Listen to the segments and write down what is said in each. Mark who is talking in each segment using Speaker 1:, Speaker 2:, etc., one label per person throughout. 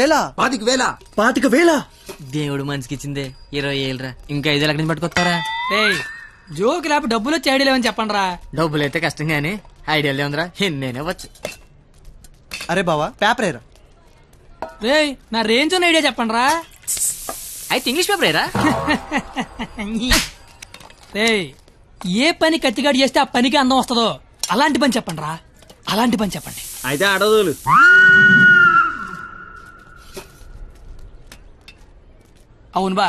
Speaker 1: వేల
Speaker 2: పాతిక వేల
Speaker 1: పాతిక వేల
Speaker 3: దేవుడు మనిషికి ఇచ్చిందే ఇరవై ఏళ్ళరా. ఇంకా ఐదు ఎక్కడి నుంచి పట్టుకొస్తారా
Speaker 4: ఏయ్ జోక్ డబ్బులు వచ్చి ఐడియా లేవని చెప్పండి రా
Speaker 3: డబ్బులు అయితే కష్టం కానీ ఐడియాలు ఉందిరా నేనే వచ్చు.
Speaker 1: అరే బావా పేపర్ ఏరా?
Speaker 4: రేయ్ నా రేంజ్ ఉన్న ఐడియా చెప్పండి రా
Speaker 3: అయితే ఇంగ్లీష్ పేపర్ ఏరా?
Speaker 4: రేయ్ ఏ పని కత్తిగాడు చేస్తే ఆ పనికి అందం వస్తుందో అలాంటి పని చెప్పండి రా అలాంటి పని చెప్పండి.
Speaker 2: అయితే అడదులు
Speaker 4: అవును బా.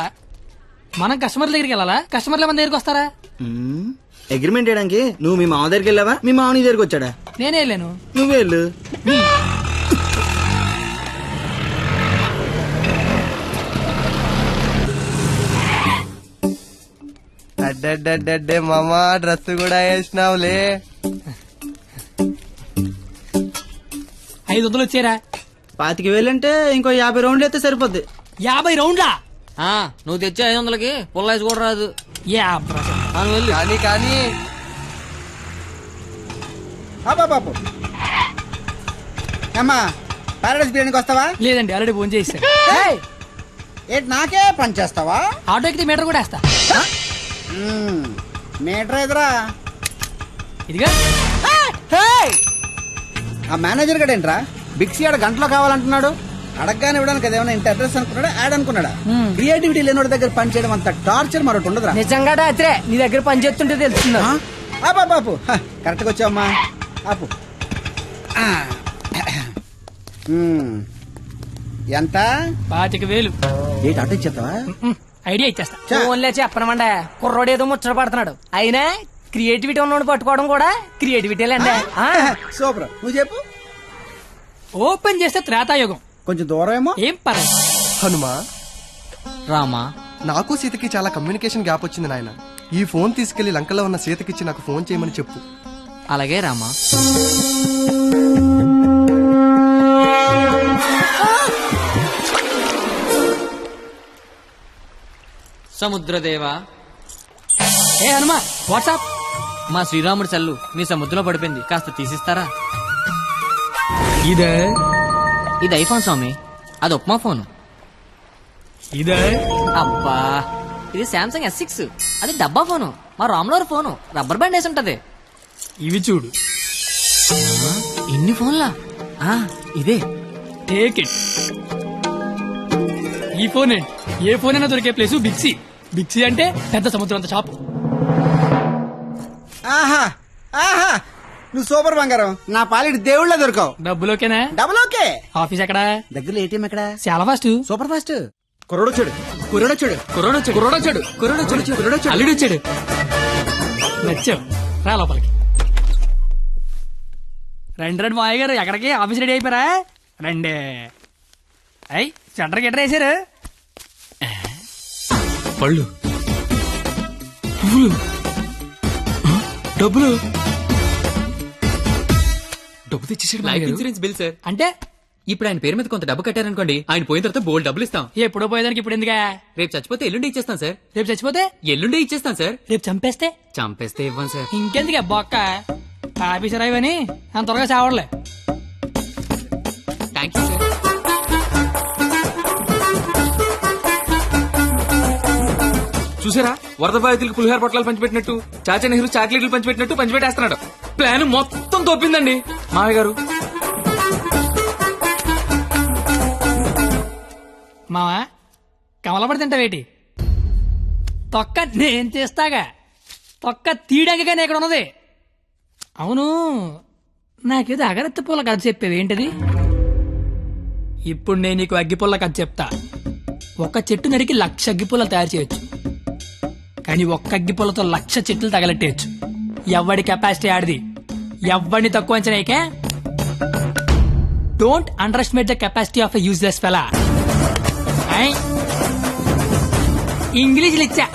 Speaker 4: మనం కస్టమర్ల దగ్గరికి వెళ్ళాలా? కస్టమర్ల మన దగ్గరికి వస్తారా?
Speaker 2: అగ్రిమెంట్ చేయడానికి నువ్వు మీ మామ దగ్గరికి వెళ్ళావా? మీ మామ నీ దగ్గరికి వచ్చాడా?
Speaker 4: నేనే వెళ్ళాను.
Speaker 2: నువ్వే వెళ్ళు.
Speaker 1: అడ్డడ్డడ్డే మామా డ్రెస్ కూడా వేసినావులే.
Speaker 4: ఐదు వందలు వచ్చారా
Speaker 2: పాతిక వేలంటే ఇంకో యాభై రౌండ్లు అయితే సరిపోద్ది.
Speaker 4: యాభై రౌండ్లా?
Speaker 3: నువ్వు తెచ్చే ఐదు వందలకి? పుల్లాయిస్ కూడా రాదు.
Speaker 1: కానీ కానీ
Speaker 2: బాబు అమ్మా పారాడైస్ బిర్యానీకి వస్తావా?
Speaker 4: లేదండి ఆల్రెడీ ఫోన్ చేశారు
Speaker 2: ఏంటి నాకే పని చేస్తావా?
Speaker 4: ఆటో ఎక్కితే మీటర్ కూడా వేస్తా.
Speaker 2: మీటర్ ఎదురా?
Speaker 4: ఇదిగా.
Speaker 2: ఆ మేనేజర్ గడు ఏంట్రా? బిక్సీ ఆడ గంటలో కావాలంటున్నాడు. అడగగానే ఇవ్వడానికి అదేమన్నా ఇంత అడ్రస్ అనుకున్నాడా? యాడ్ అనుకున్నాడా? క్రియేటివిటీ లేనివాడి దగ్గర పని చేయడం అంత టార్చర్ మరొకటి ఉండదురా
Speaker 5: నిజంగా రాత్రే నీ దగ్గర పని చేస్తుంటే తెలుస్తుంది?
Speaker 2: హ, కరెక్ట్గా వచ్చావమ్మా. ఆపు. ఎంత?
Speaker 4: పాతిక వేలు.
Speaker 2: ఏంటి అటు ఇచ్చేస్తావా?
Speaker 4: ఐడియా ఇచ్చేస్తా.
Speaker 2: చా.
Speaker 5: ఫోన్లే చెప్పనమండ. కుర్రోడు ఏదో ముచ్చట పడుతున్నాడు. అయినా క్రియేటివిటీ ఉన్నోడు పట్టుకోవడం కూడా క్రియేటివిటీలేండి ఆ?
Speaker 2: సూపర్. నువ్వు చెప్పు.
Speaker 4: ఓపెన్ చేస్తే త్రేతాయుగం.
Speaker 2: కొంచెం దూరం ఏమో?
Speaker 4: ఏం పర్లేదు
Speaker 1: హనుమా?
Speaker 3: రామా?
Speaker 1: నాకు సీతకి చాలా కమ్యూనికేషన్ గ్యాప్ వచ్చింది నాయన. ఈ ఫోన్ తీసుకెళ్ళి లంకలో ఉన్న సీతకిచ్చి నాకు ఫోన్ చేయమని చెప్పు.
Speaker 3: అలాగే రామా. సముద్రదేవా.
Speaker 4: ఏ హనుమా వాట్సాప్
Speaker 3: మా శ్రీరాముడి చల్లు మీ సముద్రంలో పడిపోయింది కాస్త తీసిస్తారా?
Speaker 4: ఇదే
Speaker 3: ఇది ఐఫోన్ స్వామి. అది ఉప్మా ఫోన్.
Speaker 4: ఇదే?
Speaker 3: అబ్బా ఇది శాంసంగ్ ఎస్ సిక్స్. అది డబ్బా ఫోను. మా రామ్లోర్ ఫోను. రబ్బర్ బ్యాండ్ వేసి ఉంటది.
Speaker 4: ఇవి చూడు.
Speaker 3: ఇన్ని ఫోన్లా? ఆ, ఇదే.
Speaker 4: టేక్ ఇట్ ఈ ఫోన్ ఏ? ఫోన్ అయినా దొరికే ప్లేస్ బిక్సీ బిక్సీ అంటే పెద్ద సముద్రం అంత షాప్.
Speaker 2: నువ్వు సూపర్ బంగారం. నా పాలిటి దేవుళ్ళ దొరకవు.
Speaker 4: డబ్బులోకేనా?
Speaker 2: Double okay.
Speaker 4: ఆఫీస్ ఎక్కడ?
Speaker 2: దగ్గరలో ఏటీఎం ఎక్కడ?
Speaker 4: చాలా ఫాస్ట్.
Speaker 2: Super fast. కుర్రోడు చూడు
Speaker 4: కుర్రోడు వచ్చాడు కుర్రోడు వచ్చాడు కుర్రోడు వచ్చాడు కుర్రోడు వచ్చాడు కుర్రోడు వచ్చాడు అల్లుడు వచ్చాడు నచ్చావు రా లోపలికి. రండి రండి మాయ గారు. ఎక్కడికి? ఆఫీస్ రెడీ అయిపోయారా? రండి. అయ్యి సెంటర్కి ఎట్రా వేసారు పళ్ళు. పువ్వులు. డబ్బులు.
Speaker 6: డబ్బు తెచ్చేసాడు
Speaker 7: లైఫ్ ఇన్సూరెన్స్ బిల్ సార్
Speaker 4: అంటే?
Speaker 7: ఇప్పుడు ఆయన పేరు మీద కొంత డబ్బు కట్టారనుకోండి ఆయన పోయిన తర్వాత బోల్డ్ డబ్బులు ఇస్తాం.
Speaker 4: ఎప్పుడో పోయేదానికి ఇప్పుడు ఎందుకా?
Speaker 7: రేపు చచ్చిపోతే ఎల్లుండి ఇచ్చేస్తాం సార్
Speaker 4: రేపు చచ్చిపోతే?
Speaker 7: ఎల్లుండి ఇచ్చేస్తాం సార్
Speaker 4: రేపు చంపేస్తే?
Speaker 7: చంపేస్తే ఇవ్వం సార్
Speaker 4: ఇంకెందుకు బొక్క? ఆఫీసర్ అయ్యని అంత త్వరగా చావడలే
Speaker 7: థ్యాంక్ యూ సార్
Speaker 6: చూసారా? వరద బాధితులకు పులిహార పొట్లాలు పంచిపెట్టినట్టు చాచా నెహ్రూ చాక్లెట్లు పంచిపెట్టినట్టు పంచిపెట్టేస్తున్నాడు. ప్లాన్ మొత్తం తోపిందండి. మామయ్య గారు
Speaker 4: మావా కమలబడి తింటావేటి? తొక్క నేను చేస్తాగా తొక్క తీయడానికి ఇక్కడ ఉన్నది. అవును నాకేదో అగరత్తి పూల కథ చెప్పేవి ఏంటిది? ఇప్పుడు నేను నీకు అగ్గిపుల్ల కథ చెప్తా. ఒక చెట్టు నరికి లక్ష అగ్గిపుల్ల తయారు చేయొచ్చు. కానీ ఒక్క అగ్గిపుల్లతో లక్ష చెట్లు తగలెట్టేయచ్చు. ఎవడి కెపాసిటీ ఆడిది? ఎవడిని తక్కువ అంచనాయికే don't underestimate the capacity of useless fellow ఇంగ్లీష్లు ఇచ్చా?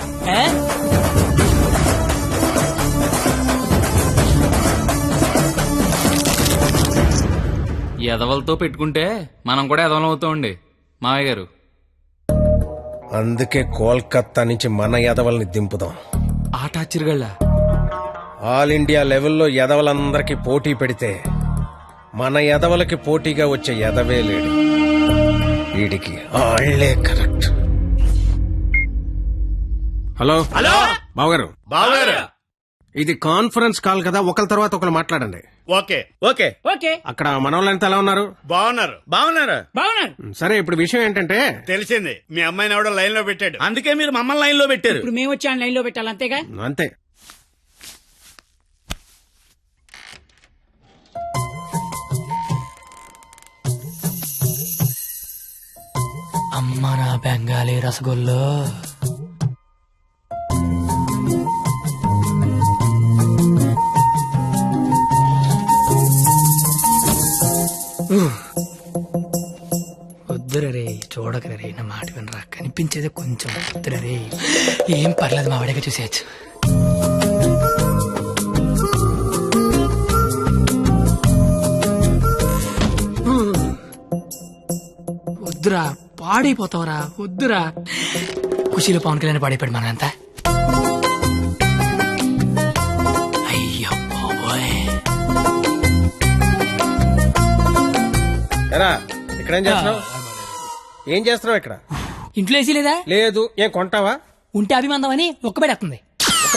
Speaker 6: ఎదవలతో పెట్టుకుంటే మనం కూడా ఎదవలం అవుతామండి మామయ్య గారు.
Speaker 8: అందుకే కోల్కత్తా నుంచి మన ఎదవల్ని దింపుదాం.
Speaker 6: ఆట ఆశ్చర్యగళ్ళ?
Speaker 8: ఆల్ ఇండియా లెవెల్లో ఎదవలందరికీ పోటీ పెడితే మన ఎదవలకి పోటీగా వచ్చే ఎదవే లేడు. వీడికి ఆళ్ళే కరెక్ట్. హలో? హలో? బావగారు.
Speaker 9: బావగారు.
Speaker 8: ఇది కాన్ఫరెన్స్ కాల్ కదా ఒకరి తర్వాత ఒకరు మాట్లాడండి.
Speaker 9: ఓకే. ఓకే.
Speaker 5: ఓకే.
Speaker 8: అక్కడ మనోళ్ళంతా ఎలా ఉన్నారు?
Speaker 9: బాగున్నారు. బాగున్నారు?
Speaker 5: బాగున్నాను
Speaker 8: సరే ఇప్పుడు విషయం ఏంటంటే
Speaker 9: తెలిసింది. మీ అమ్మాయిని ఎవడో లైన్లో పెట్టాడు. అందుకే మీరు మమ్మల్ని లైన్లో పెట్టారు.
Speaker 5: ఇప్పుడు మేము వచ్చి లైన్లో పెట్టాలి అంతేగా?
Speaker 8: అంతే.
Speaker 4: అమ్మ నా బెంగాలీ రసగుల్లో. వద్దురే రే రే నా మాట వినరా. కనిపించేది కొంచెం వద్దురే రే ఏం పర్లేదు మా వాడిగా చూసేయచ్చు. వద్దురా. పాడైపోతావురా. వద్దురా. ఖుషీలో పవన్ కళ్యాణ్ పాడైపోయాడు మనంతా అయ్యో బాబోయ్.
Speaker 8: ఎరా ఇక్కడ ఏం చేస్తున్నావు ఏం చేస్తున్నావు ఇక్కడ?
Speaker 4: ఇంట్లో వేసి లేదా?
Speaker 8: లేదు. ఏం కొంటావా?
Speaker 4: ఉంటే అభిమందం అని ఒక్కబెడేస్తుంది
Speaker 8: ఒక్క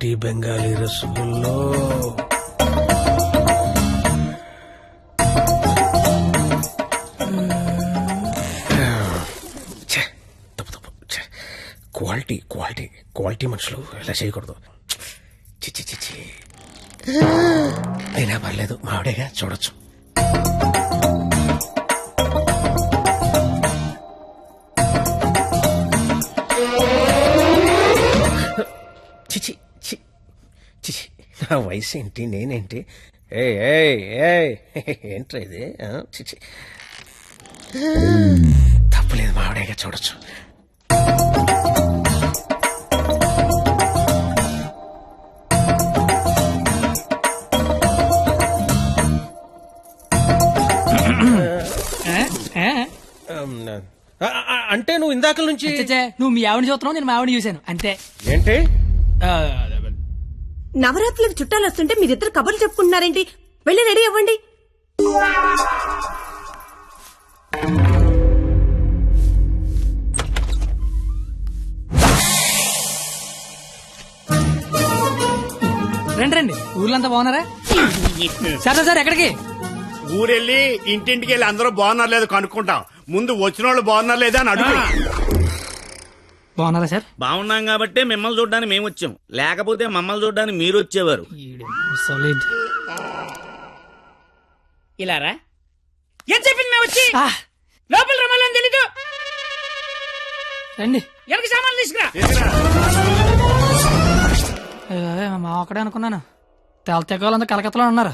Speaker 8: క్వాలిటీ బెంగాలీ రసగుల్లో. తప్పు తప్పు. క్వాలిటీ క్వాలిటీ క్వాలిటీ మనుషులు ఇలా చేయకూడదు. చిచ్చి చిచ్చి అయినా పర్లేదు మావిడేగా చూడొచ్చు. నా వయసు ఏంటి? నేనేంటి? ఏ ఏ ఏంట్రా ఇది? చిచి తప్పులేదు మావిడేగా చూడొచ్చు. అంటే నువ్వు ఇందాక నుంచి
Speaker 4: నువ్వు మీ ఆవిడ చూస్తున్నావు నేను మా ఆవిడ చూశాను. అంతే.
Speaker 8: ఏంటి?
Speaker 10: నవరాత్రులకు చుట్టాలు వస్తుంటే మీరిద్దరు కబుర్లు చెప్పుకుంటున్నారేంటి? వెళ్ళి రెడీ అవ్వండి.
Speaker 4: రండి రండి. ఊర్లంతా బాగున్నారా? సరే సార్ ఎక్కడికి?
Speaker 9: ఊరెళ్ళి ఇంటింటికి వెళ్ళి అందరూ బాగున్నారు లేదు కనుక్కుంటాం. ముందు వచ్చిన వాళ్ళు బాగున్నారు లేదా అని అడుగు.
Speaker 4: బాగున్నారా సార్?
Speaker 11: బాగున్నాం కాబట్టి మిమ్మల్ని చూడడానికి మేము వచ్చాం. లేకపోతే మమ్మల్ని చూడడానికి మీరు వచ్చేవారు.
Speaker 4: సాలిడ్
Speaker 5: ఇలారా ఏం చెప్పింది మేము వచ్చి? లోపల రమ్మాలని తెలీదు.
Speaker 4: రండి.
Speaker 5: ఎవరికి సామాన్లు తీసుకురా?
Speaker 4: మా ఒక్కడే అనుకున్నాను. తెల తెగవాలంతా కలకత్తలో ఉన్నారు